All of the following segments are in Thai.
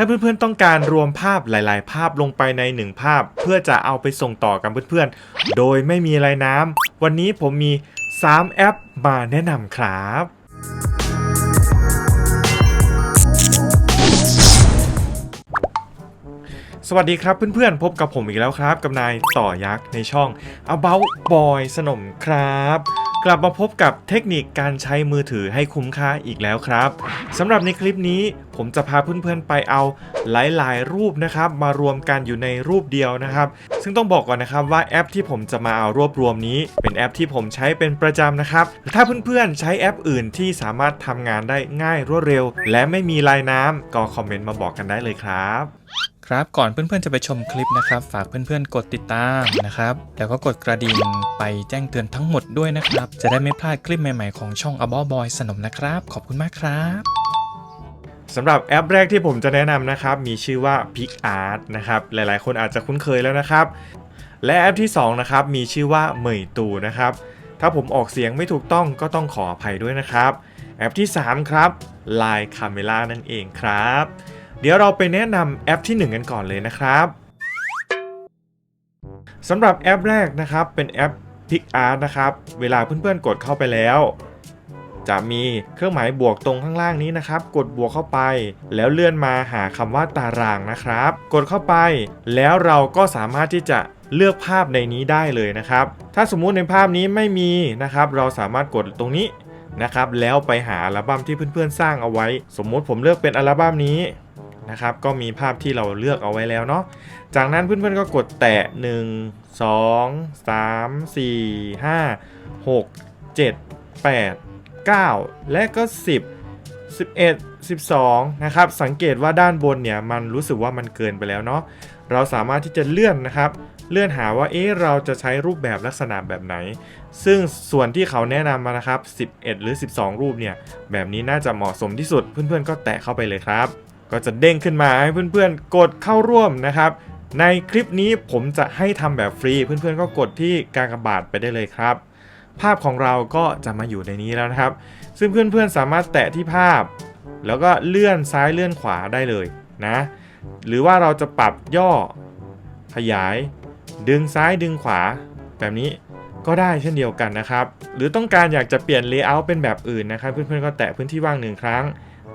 ถ้าเพื่อนๆต้องการรวมภาพหลาย ๆ ภาพลงไปในหนึ่งภาพ เพื่อจะเอาไปส่งต่อกับเพื่อนๆ โดยไม่มีลายน้ำ วันนี้ผมมี 3 แอปมาแนะนำครับสวัสดีครับเพื่อนๆ พบกับผมอีกแล้วครับ กับนายต่อยักษ์ในช่อง About Boy สนมครับ กลับมาพบกับเทคนิคการใช้มือถือให้คุ้มค่าอีกแล้วครับสำหรับในคลิปนี้ผมจะพาเพื่อนๆไปเอาหลายๆ รูปนะครับ มารวมกันอยู่ในรูปเดียวนะครับ ซึ่งต้องบอกก่อนนะครับว่าแอปที่ผมจะมาเอารวบรวมนี้ เป็นแอปที่ผมใช้เป็นประจำนะครับ ถ้าเพื่อนๆใช้แอปอื่นที่สามารถทำงานได้ง่ายรวดเร็ว และไม่มีลายน้ำก็คอมเมนต์มาบอกกันได้เลยครับ ครับก่อนเพื่อนๆจะไปชมคลิปนะครับ ฝากเพื่อนๆกดติดตามนะครับ แล้วก็กดกระดิ่งไปแจ้งเตือนทั้งหมดด้วยนะครับ จะได้ไม่พลาดคลิปใหม่ๆของช่อง a b o Boy สนมนะครับ ขอบคุณมากครับสำหรับแอปแรกที่ผมจะแนะนำนะครับ มีชื่อว่า PicArt นะครับหลายๆ คนอาจจะคุ้นเคยแล้วนะครับ และแอปที่2นะครับมีชื่อว่าเหมยตูนะครับ ถ้าผมออกเสียงไม่ถูกต้องก็ต้องขออภัยด้วยนะครับ แอปที่ 3 ครับ Line Camera นั่นเองครับ เดี๋ยวเราไปแนะนำแอปที่ 1 กันก่อนเลยนะครับสำหรับแอปแรกนะครับเป็นแอป PicArt นะครับ เวลาเพื่อนๆกดเข้าไปแล้ว จะมีเครื่องหมายบวกตรงข้างล่างนี้นะครับ กดบวกเข้าไป แล้วเลื่อนมาหาคำว่าตารางนะครับ กดเข้าไป แล้วเราก็สามารถที่จะเลือกภาพในนี้ได้เลยนะครับ ถ้าสมมุติในภาพนี้ไม่มีนะครับ เราสามารถกดตรงนี้นะครับ แล้วไปหาอัลบั้มที่เพื่อนๆสร้างเอาไว้ สมมุติผมเลือกเป็นอัลบั้มนี้ นะครับ ก็มีภาพที่เราเลือกเอาไว้แล้วเนาะ จากนั้นเพื่อนๆก็กดแตะ 1 2 3 4 5 6 7 8 9 และก็ 10 11 12 นะครับ สังเกตว่าด้านบนเนี่ยมันรู้สึกว่ามันเกินไปแล้วเนาะ เราสามารถที่จะเลื่อนนะครับ เลื่อนหาว่าเอ๊ะเราจะใช้รูปแบบลักษณะแบบไหน ซึ่งส่วนที่เขาแนะนำมานะครับ 11 หรือ 12 รูปเนี่ยแบบนี้น่าจะเหมาะสมที่สุดเพื่อนๆก็แตะเข้าไปเลยครับ ก็จะเด้งขึ้นมาให้เพื่อนๆ กดเข้าร่วมนะครับ ในคลิปนี้ผมจะให้ทำแบบฟรี เพื่อนๆ ก็กดที่กากบาทไปได้เลยครับ ภาพของเราก็จะมาอยู่ในนี้แล้วนะครับ ซึ่งเพื่อนๆ สามารถแตะที่ภาพ แล้วก็เลื่อนซ้ายเลื่อนขวาได้เลยนะ หรือว่าเราจะปรับย่อ ขยาย ดึงซ้ายดึงขวา แบบนี้ก็ได้เช่นเดียวกันนะครับ หรือต้องการอยากจะเปลี่ยน Layout เป็นแบบอื่นนะครับ เพื่อนๆ ก็แตะพื้นที่ว่างหนึ่งครั้ง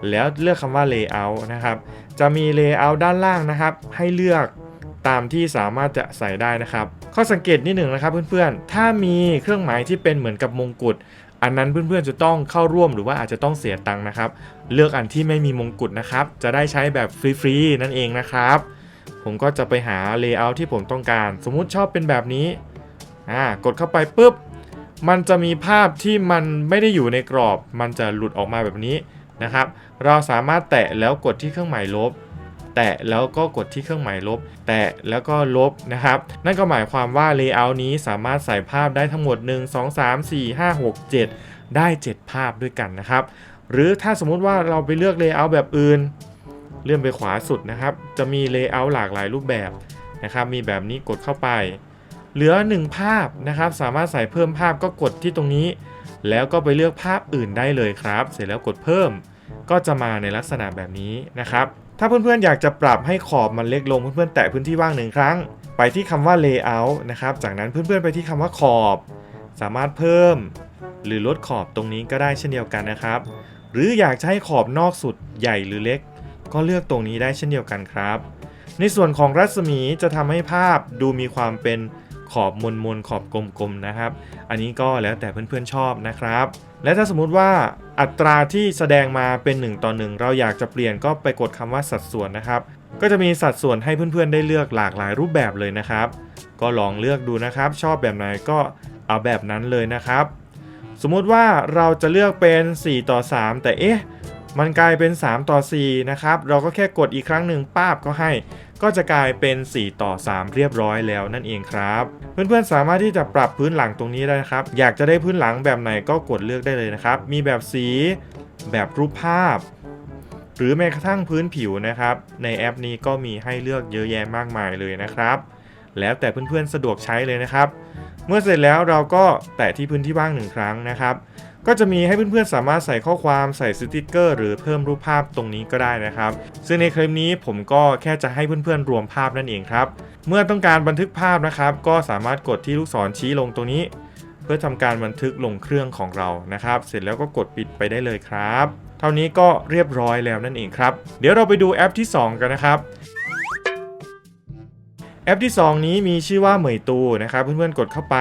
แล้วเลือกคำว่า Layout นะครับ จะมี Layout ด้านล่างนะครับ ให้เลือกตามที่สามารถจะใส่ได้นะครับ ข้อสังเกตนิดหนึ่งนะครับเพื่อนๆ ถ้ามีเครื่องหมายที่เป็นเหมือนกับมงกุฎอันนั้นเพื่อนๆจะต้องเข้าร่วมหรือว่าอาจจะต้องเสียตังค์นะครับ เลือกอันที่ไม่มีมงกุฎนะครับ จะได้ใช้แบบฟรีๆนั่นเองนะครับ ผมก็จะไปหา Layout ที่ผมต้องการ สมมุติชอบเป็นแบบนี้อ่ากดเข้าไปปุ๊บ มันจะมีภาพที่มันไม่ได้อยู่ในกรอบ มันจะหลุดออกมาแบบนี้ นะครับ เราสามารถแตะแล้วกดที่เครื่องหมายลบ แตะแล้วก็กดที่เครื่องหมายลบ แตะแล้วก็ลบนะครับ นั่นก็หมายความว่า Layout นี้สามารถใส่ภาพได้ทั้งหมด 1 2 3 4 5 6 7 ได้ 7 ภาพด้วยกันนะครับ หรือถ้าสมมุติว่าเราไปเลือก Layout แบบอื่น เลื่อนไปขวาสุดนะครับ จะมี Layout หลากหลายรูปแบบนะครับ มีแบบนี้กดเข้าไป เหลือ 1 ภาพนะครับ สามารถใส่เพิ่มภาพก็กดที่ตรงนี้ แล้วก็ไปเลือกภาพอื่นได้เลยครับ เสร็จแล้วกดเพิ่ม ก็จะมาในลักษณะแบบนี้นะครับ ถ้าเพื่อนๆอยากจะปรับให้ขอบมันเล็กลงเพื่อนๆแตะพื้นที่ว่างหนึ่งครั้ง ไปที่คำว่า layout นะครับ จากนั้นเพื่อนๆไปที่คำว่าขอบ สามารถเพิ่ม หรือลดขอบตรงนี้ก็ได้เช่นเดียวกันนะครับ หรืออยากจะให้ขอบนอกสุดใหญ่หรือเล็ก ก็เลือกตรงนี้ได้เช่นเดียวกันครับ ในส่วนของรัศมีจะทำให้ภาพดูมีความเป็น ขอบมนมนขอบกลมๆนะครับ อันนี้ก็แล้วแต่เพื่อนๆชอบนะครับ และถ้าสมมุติว่าอัตราที่แสดงมาเป็น 1 ต่อ 1 เราอยากจะเปลี่ยนก็ไปกดคำว่าสัดส่วนนะครับ ก็จะมีสัดส่วนให้เพื่อนๆได้เลือกหลากหลายรูปแบบเลยนะครับ ก็ลองเลือกดูนะครับ ชอบแบบไหนก็เอาแบบนั้นเลยนะครับ สมมุติว่าเราจะเลือกเป็น 4 ต่อ 3 แต่เอ๊ะมันกลายเป็น 3 ต่อ 4 นะครับ เราก็แค่กดอีกครั้งหนึ่งป้าบก็ให้ ก็จะกลายเป็น 4 ต่อ 3 เรียบร้อยแล้วนั่นเองครับ เพื่อนๆสามารถที่จะปรับพื้นหลังตรงนี้ได้นะครับ อยากจะได้พื้นหลังแบบไหนก็กดเลือกได้เลยนะครับ มีแบบสีแบบรูปภาพ หรือแม้กระทั่งพื้นผิวนะครับ ในแอปนี้ก็มีให้เลือกเยอะแยะมากมายเลยนะครับ แล้วแต่เพื่อนๆสะดวกใช้เลยนะครับ เมื่อเสร็จแล้วเราก็แตะที่พื้นที่ว่างหนึ่งครั้งนะครับ ก็จะมีให้เพื่อนๆสามารถใส่ข้อความใส่สติกเกอร์หรือเพิ่มรูปภาพตรงนี้ก็ได้นะครับ ซึ่งในคลิปนี้ผมก็แค่จะให้เพื่อนๆรวมภาพนั่นเองครับ เมื่อต้องการบันทึกภาพนะครับ ก็สามารถกดที่ลูกศรชี้ลงตรงนี้ เพื่อทำการบันทึกลงเครื่องของเรานะครับ เสร็จแล้วก็กดปิดไปได้เลยครับ เท่านี้ก็เรียบร้อยแล้วนั่นเองครับ เดี๋ยวเราไปดูแอปที่ 2 กันนะครับแอปที่ 2 นี้มีชื่อว่าเหมยตูนะครับ เพื่อนๆกดเข้าไป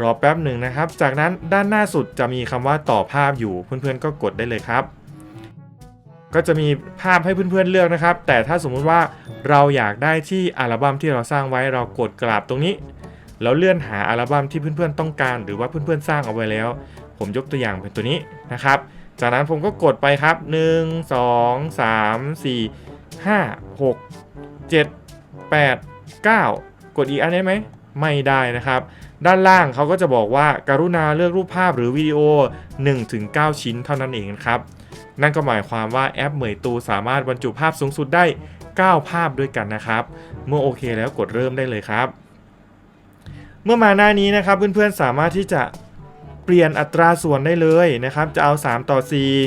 รอแป๊บหนึ่งนะครับ จากนั้นด้านหน้าสุดจะมีคำว่าต่อภาพอยู่เพื่อนๆก็กดได้เลยครับ ก็จะมีภาพให้เพื่อนๆเลือกนะครับ แต่ถ้าสมมุติว่าเราอยากได้ที่อัลบั้มที่เราสร้างไว้เรากดกราบตรงนี้แล้วเลื่อนหาอัลบั้มที่เพื่อนๆต้องการ หรือว่าเพื่อนๆสร้างเอาไว้แล้ว ผมยกตัวอย่างเป็นตัวนี้นะครับ จากนั้นผมก็กดไปครับ 1 2 3 4 5 6 7 8 9 กดอีกอันได้ไหม ไม่ได้นะครับ ด้านล่างเขาก็จะบอกว่าการุณาเลือกรูปภาพหรือวิดีโอ 1-9 ชิ้นเท่านั้นเองครับ นั่นก็หมายความว่าแอปเหมยตูสามารถบรรจุภาพสูงสุดได้ 9 ภาพด้วยกันนะครับ เมื่อโอเคแล้วกดเริ่มได้เลยครับ เมื่อมาหน้านี้นะครับเพื่อนๆสามารถที่จะเปลี่ยนอัตราส่วนได้เลยนะครับ จะเอา 3 ต่อ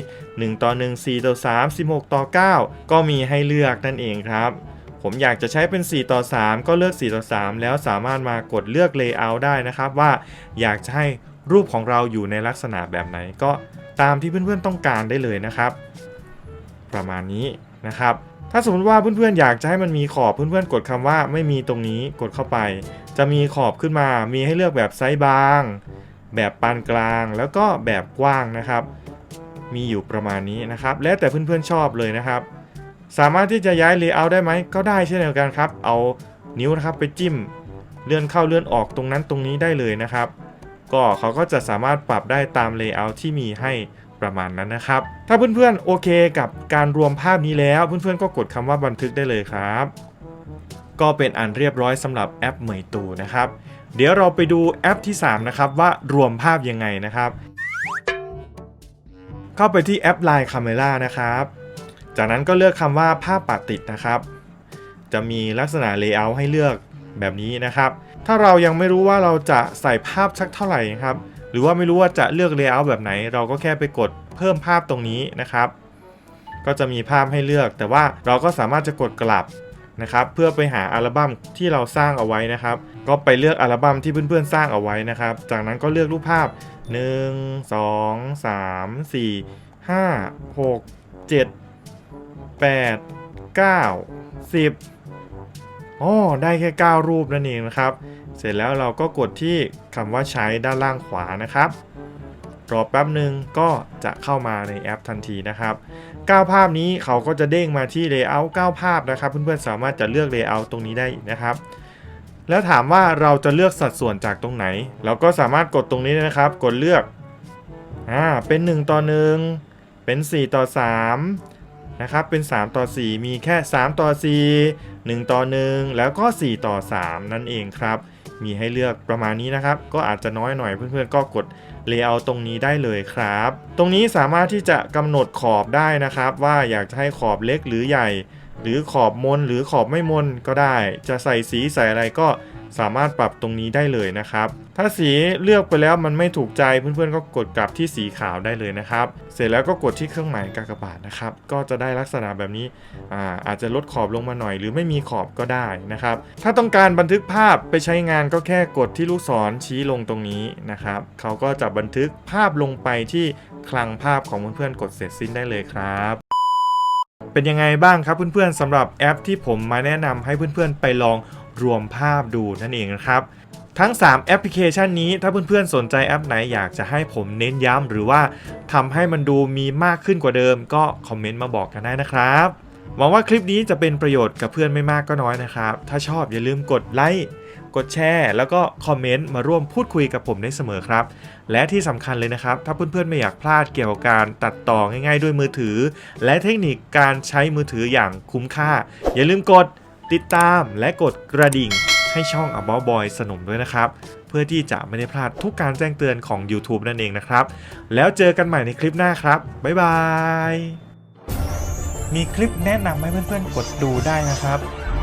4 1 ต่อ 1 4 ต่อ 3 16 ต่อ 9 ก็มีให้เลือกนั่นเองครับ ผมอยากจะใช้เป็น 4 ต่อ 3 ก็เลือก 4 ต่อ 3 แล้วสามารถมากดเลือก Layout ได้นะครับ ว่าอยากจะให้รูปของเราอยู่ในลักษณะแบบไหนก็ตามที่เพื่อนๆต้องการได้เลยนะครับ ประมาณนี้นะครับ ถ้าสมมติว่าเพื่อนๆอยากจะให้มันมีขอบเพื่อนๆกดคำว่าไม่มีตรงนี้กดเข้าไป จะมีขอบขึ้นมามีให้เลือกแบบไซส์บาง แบบปานกลางแล้วก็แบบกว้างนะครับ มีอยู่ประมาณนี้นะครับ แล้วแต่เพื่อนๆชอบเลยนะครับ สามารถที่จะย้าย Layout ได้ไหมก็ได้เช่นเดียวกันครับ เอานิ้วนะครับไปจิ้ม เลื่อนเข้าเลื่อนออกตรงนั้นตรงนี้ได้เลยนะครับ ก็เขาก็จะสามารถปรับได้ตาม Layout ที่มีให้ประมาณนั้นนะครับ ถ้าเพื่อนๆโอเคกับการรวมภาพนี้แล้วเพื่อนๆก็กดคำว่าบันทึกได้เลยครับ ก็เป็นอันเรียบร้อยสำหรับแอปเหมยตูนะครับ เดี๋ยวเราไปดูแอปที่ 3 นะครับว่ารวมภาพยังไงนะครับ เข้าไปที่แอป Line Camera นะครับ จากนั้นก็เลือกคำว่าภาพปัดติดนะครับ จะมีลักษณะ Layout ให้เลือกแบบนี้นะครับ ถ้าเรายังไม่รู้ว่าเราจะใส่ภาพสักเท่าไหร่ครับ หรือว่าไม่รู้ว่าจะเลือก Layout แบบไหน เราก็แค่ไปกดเพิ่มภาพตรงนี้นะครับ ก็จะมีภาพให้เลือก แต่ว่าเราก็สามารถจะกดกลับนะครับเพื่อไปหาอัลบั้มที่เราสร้างเอาไว้นะครับ ก็ไปเลือกอัลบั้มที่เพื่อนๆสร้างเอาไว้นะครับ จากนั้นก็เลือกรูปภาพ 1 2 3 4 5 6 7 8 9 10อ๋อได้แค่ 9 รูปนั่นเองนะครับ เสร็จแล้วเราก็กดที่คำว่าใช้ด้านล่างขวานะครับ รอแป๊บหนึ่งก็จะเข้ามาในแอปทันทีนะครับ 9 ภาพนี้เขาก็จะเด้งมาที่ Layout 9 ภาพนะครับ เพื่อนๆสามารถจะเลือก Layout ตรงนี้ได้นะครับแล้วถามว่าเราจะเลือกสัดส่วนจากตรงไหน เราก็สามารถกดตรงนี้นะครับ กดเลือก อ่า เป็น 1 ต่อ 1 เป็น 4 ต่อ 3 นะครับเป็น 3 ต่อ 4 มีแค่ 3 ต่อ 4 1 ต่อ 1 แล้วก็ 4 ต่อ 3 นั่นเองครับ มีให้เลือกประมาณนี้นะครับ ก็อาจจะน้อยหน่อยเพื่อนๆ ก็กดเลเยอร์ตรงนี้ได้เลยครับ ตรงนี้สามารถที่จะกำหนดขอบได้นะครับ ว่าอยากจะให้ขอบเล็กหรือใหญ่ หรือขอบมนหรือขอบไม่มนก็ได้ จะใส่สีใส่อะไรก็สามารถปรับตรงนี้ได้เลยนะครับ ถ้าสีเลือกไปแล้วมันไม่ถูกใจเพื่อนๆก็กดกลับที่สีขาวได้เลยนะครับ เสร็จแล้วก็กดที่เครื่องหมายกากบาทนะครับ ก็จะได้ลักษณะแบบนี้อาอาจจะลดขอบลงมาหน่อยหรือไม่มีขอบก็ได้นะครับ ถ้าต้องการบันทึกภาพไปใช้งานก็แค่กดที่ลูกศรชี้ลงตรงนี้นะครับ เขาก็จะบันทึกภาพลงไปที่คลังภาพของเพื่อนๆกดเสร็จสิ้นได้เลยครับ เป็นยังไงบ้างครับเพื่อนๆสำหรับแอปที่ผมมาแนะนำให้เพื่อนๆไปลองรวมภาพดูนั่นเองนะครับทั้ง 3 แอปพลิเคชันนี้ถ้าเพื่อนๆ สนใจแอปไหนอยากจะให้ผมเน้นย้ำหรือว่าทำให้มันดูมีมากขึ้นกว่าเดิม ก็คอมเมนต์มาบอกกันได้นะครับหวังว่าคลิปนี้จะเป็นประโยชน์กับเพื่อนไม่มากก็น้อยนะครับ ถ้าชอบอย่าลืมกดไลค์ กดแชร์ แล้วก็คอมเมนต์มาร่วมพูดคุยกับผมได้เสมอครับ และที่สำคัญเลยนะครับ ถ้าเพื่อนๆไม่อยากพลาดเกี่ยวกับการตัดต่อง่ายๆ ด้วยมือถือ และเทคนิคการใช้มือถืออย่างคุ้มค่า อย่าลืมกดติดตามและกดกระดิ่ง ให้ช่อง About Boy สนมด้วยนะครับ เพื่อที่จะไม่ได้พลาดทุกการแจ้งเตือนของ YouTube นั่นเองนะครับ แล้วเจอกันใหม่ในคลิปหน้าครับ บ๊ายบาย มีคลิปแนะนำให้เพื่อนๆกดดูได้นะครับ